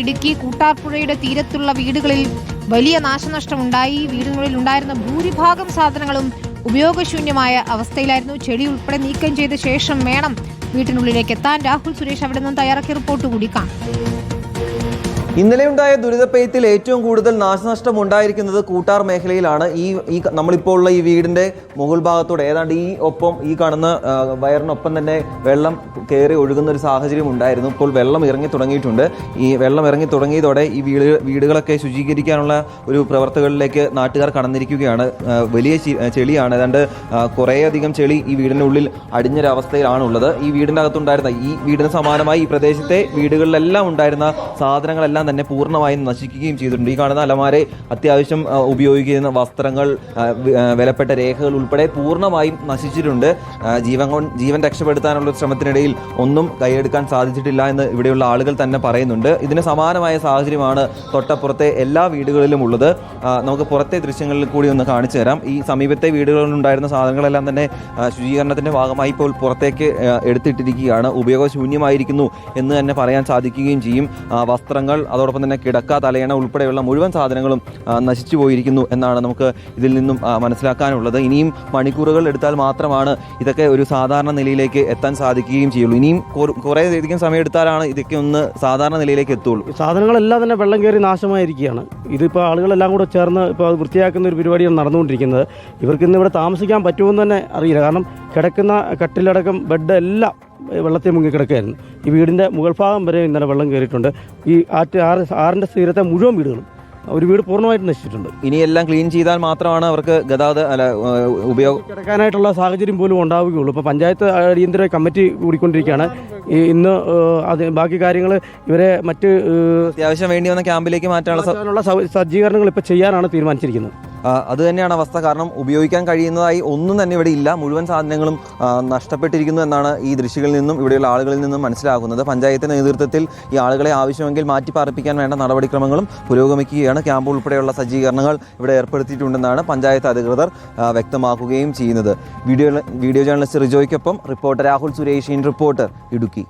ഇടുക്കി കൂട്ടാർപ്പുഴയുടെ തീരത്തുള്ള വീടുകളിൽ വലിയ നാശനഷ്ടമുണ്ടായി. വീടുകളിൽ ഉണ്ടായിരുന്ന ഭൂരിഭാഗം സാധനങ്ങളും ഉപയോഗശൂന്യമായ അവസ്ഥയിലായിരുന്നു. ചെടി ഉൾപ്പെടെ നീക്കം ചെയ്ത ശേഷം വേണം വീട്ടിനുള്ളിലേക്ക് എത്താൻ. രാഹുൽ സുരേഷ് അവിടെ നിന്നും തയ്യാറാക്കിയ റിപ്പോർട്ട് കൂടി കാണാം. ഇന്നലെയുണ്ടായ ദുരിതപ്പെയ്ത്തിൽ ഏറ്റവും കൂടുതൽ നാശനഷ്ടം ഉണ്ടായിരിക്കുന്നത് കൂട്ടാർ മേഖലയിലാണ്. ഈ ഈ നമ്മളിപ്പോൾ ഉള്ള ഈ വീടിന്റെ മുകൾ ഭാഗത്തോടെ ഏതാണ്ട് ഈ ഒപ്പം ഈ കാണുന്ന വയറിനൊപ്പം തന്നെ വെള്ളം കയറി ഒഴുകുന്ന ഒരു സാഹചര്യം ഉണ്ടായിരുന്നു. ഇപ്പോൾ വെള്ളം ഇറങ്ങി തുടങ്ങിയിട്ടുണ്ട്. ഈ വെള്ളം ഇറങ്ങി തുടങ്ങിയതോടെ ഈ വീട് വീടുകളൊക്കെ ശുചീകരിക്കാനുള്ള ഒരു പ്രവർത്തകളിലേക്ക് നാട്ടുകാർ കടന്നിരിക്കുകയാണ്. വലിയ ചെളിയാണ്. ഏതാണ്ട് കുറേയധികം ചെളി ഈ വീടിന്റെ ഉള്ളിൽ അടിഞ്ഞൊരവസ്ഥയിലാണുള്ളത്. ഈ വീടിന്റെ അകത്തുണ്ടായിരുന്ന ഈ വീടിന് സമാനമായി ഈ പ്രദേശത്തെ വീടുകളിലെല്ലാം ഉണ്ടായിരുന്ന സാധനങ്ങളെല്ലാം തന്നെ പൂർണമായും നശിക്കുകയും ചെയ്തിട്ടുണ്ട്. ഈ കാണുന്ന അലമാരെ അത്യാവശ്യം ഉപയോഗിക്കുന്ന വസ്ത്രങ്ങൾ വിലപ്പെട്ട രേഖകൾ ഉൾപ്പെടെ പൂർണമായും നശിച്ചിട്ടുണ്ട്. ജീവൻ ജീവൻ രക്ഷപ്പെടുത്താനുള്ള ശ്രമത്തിനിടയിൽ ഒന്നും കൈയെടുക്കാൻ സാധിച്ചിട്ടില്ല എന്ന് ഇവിടെയുള്ള ആളുകൾ തന്നെ പറയുന്നുണ്ട്. ഇതിന് സമാനമായ സാഹചര്യമാണ് തൊട്ടപ്പുറത്തെ എല്ലാ വീടുകളിലും ഉള്ളത്. നമുക്ക് പുറത്തെ ദൃശ്യങ്ങളിൽ കൂടി ഒന്ന് കാണിച്ചു തരാം. ഈ സമീപത്തെ വീടുകളിൽ ഉണ്ടായിരുന്ന സാധനങ്ങളെല്ലാം തന്നെ ശുചീകരണത്തിന്റെ ഭാഗമായി ഇപ്പോൾ പുറത്തേക്ക് എടുത്തിട്ടിരിക്കുകയാണ്. ഉപയോഗശൂന്യമായിരിക്കുന്നു എന്ന് തന്നെ പറയാൻ സാധിക്കുകയും ചെയ്യും. വസ്ത്രങ്ങൾ അതോടൊപ്പം തന്നെ കിടക്ക തലയണ ഉൾപ്പെടെയുള്ള മുഴുവൻ സാധനങ്ങളും നശിച്ചു പോയിരിക്കുന്നു എന്നാണ് നമുക്ക് ഇതിൽ നിന്നും മനസ്സിലാക്കാനുള്ളത്. ഇനിയും മണിക്കൂറുകൾ എടുത്താൽ മാത്രമാണ് ഇതൊക്കെ ഒരു സാധാരണ നിലയിലേക്ക് എത്താൻ സാധിക്കുകയും ചെയ്യുള്ളൂ. ഇനിയും കുറ- അധികം സമയം എടുത്താലാണ് ഇതൊക്കെ ഒന്ന് സാധാരണ നിലയിലേക്ക് എത്തുള്ളൂ. സാധനങ്ങളെല്ലാം തന്നെ വെള്ളം കയറി നാശമായിരിക്കുകയാണ്. ഇതിപ്പോൾ ആളുകളെല്ലാം കൂടെ ചേർന്ന് ഇപ്പോൾ അത് വൃത്തിയാക്കുന്ന ഒരു പരിപാടിയാണ് നടന്നുകൊണ്ടിരിക്കുന്നത്. ഇവർക്ക് ഇന്ന് ഇവിടെ താമസിക്കാൻ പറ്റുമെന്ന് തന്നെ അറിയില്ല. കാരണം കിടക്കുന്ന കട്ടിലടക്കം ബെഡ് എല്ലാം വെള്ളത്തിൽ മുങ്ങി കിടക്കുകയായിരുന്നു. ഈ വീടിന്റെ മുകൾ ഭാഗം വരെ ഇന്നലെ വെള്ളം കയറിയിട്ടുണ്ട്. ഈ ആറ്റ് ആറ് ആറിന്റെ തീരത്തെ മുഴുവൻ വീടുകളും ഒരു വീട് പൂർണമായിട്ട് നശിച്ചിട്ടുണ്ട്. ഇനിയെല്ലാം ക്ലീൻ ചെയ്താൽ മാത്രമാണ് അവർക്ക് ഗതാഗത അല്ല ഉപയോഗം കിടക്കാനായിട്ടുള്ള സാഹചര്യം പോലും ഉണ്ടാവുകയുള്ളൂ. ഇപ്പോൾ പഞ്ചായത്ത് അടിയന്തര കമ്മിറ്റി കൂടിക്കൊണ്ടിരിക്കുകയാണ്. ഇന്ന് അത് ബാക്കി കാര്യങ്ങൾ ഇവരെ മറ്റ് അത്യാവശ്യം വേണ്ടി വന്ന ക്യാമ്പിലേക്ക് മാറ്റാനുള്ള സജ്ജീകരണങ്ങൾ ഇപ്പോൾ ചെയ്യാനാണ് തീരുമാനിച്ചിരിക്കുന്നത്. അത് തന്നെയാണ് അവസ്ഥ. കാരണം ഉപയോഗിക്കാൻ കഴിയുന്നതായി ഒന്നും തന്നെ ഇവിടെ ഇല്ല. മുഴുവൻ സാധനങ്ങളും നഷ്ടപ്പെട്ടിരിക്കുന്നു എന്നാണ് ഈ ദൃശ്യങ്ങളിൽ നിന്നും ഇവിടെയുള്ള ആളുകളിൽ നിന്നും മനസ്സിലാക്കുന്നത് പഞ്ചായത്തിന്റെ നേതൃത്വത്തിൽ ഈ ആളുകളെ ആവശ്യമെങ്കിൽ മാറ്റി പാർപ്പിക്കാൻ വേണ്ട നടപടിക്രമങ്ങളും പുരോഗമിക്കുകയാണ്. ക്യാമ്പ് ഉൾപ്പെടെയുള്ള സജ്ജീകരണങ്ങൾ ഇവിടെ ഏർപ്പെടുത്തിയിട്ടുണ്ടെന്നാണ് പഞ്ചായത്ത് അധികൃതർ വ്യക്തമാക്കുകയും ചെയ്യുന്നത്. Video video journalist റിജോയ്ക്കൊപ്പം reporter Rahul Suresh. In reporter Idukki.